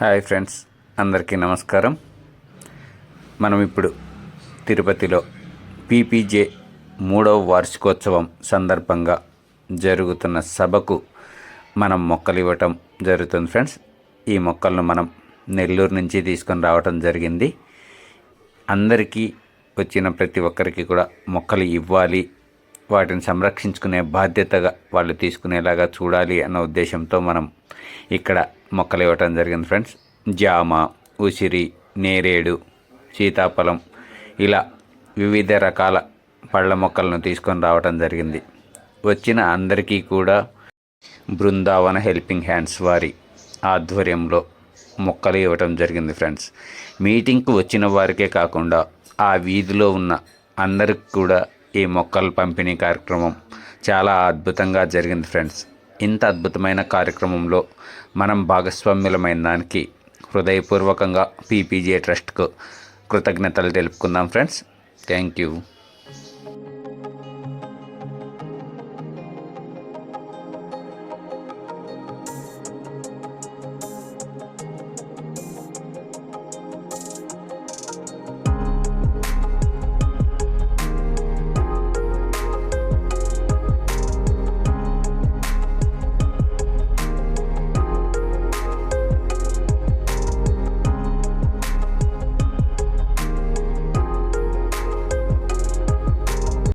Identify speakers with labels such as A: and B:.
A: Hi friends అందరికీ నమస్కారం. మనం ఇప్పుడు తిరుపతిలో పీపీజే మూడవ వార్షికోత్సవం సందర్భంగా జరుగుతున్న సభకు మనం మొక్కలు ఇవ్వటం జరుగుతుంది ఫ్రెండ్స్. ఈ మొక్కలను మనం నెల్లూరు నుంచి తీసుకొని రావటం జరిగింది. అందరికీ వచ్చిన ప్రతి ఒక్కరికి కూడా మొక్కలు ఇవ్వాలి వాటిని సంరక్షించుకునే బాధ్యతగా వాళ్ళు తీసుకునేలాగా చూడాలి అన్న ఉద్దేశంతో మనం ఇక్కడ మొక్కలు ఇవ్వటం జరిగింది ఫ్రెండ్స్. జామ ఉసిరి నేరేడు సీతాఫలం ఇలా వివిధ రకాల పళ్ళ మొక్కలను తీసుకొని రావటం జరిగింది. వచ్చిన అందరికీ కూడా బృందావన హెల్పింగ్ హ్యాండ్స్ వారి ఆధ్వర్యంలో మొక్కలు ఇవ్వటం జరిగింది ఫ్రెండ్స్. మీటింగ్కు వచ్చిన వారికే కాకుండా ఆ వీధిలో ఉన్న అందరికి కూడా ఈ మొక్కల పంపిణీ కార్యక్రమం చాలా అద్భుతంగా జరిగింది ఫ్రెండ్స్. ఇంత అద్భుతమైన కార్యక్రమంలో మనం భాగస్వామ్యులమైన దానికి హృదయపూర్వకంగా పీపీజే ట్రస్ట్కు కృతజ్ఞతలు తెలుపుకుందాం ఫ్రెండ్స్. Thank you.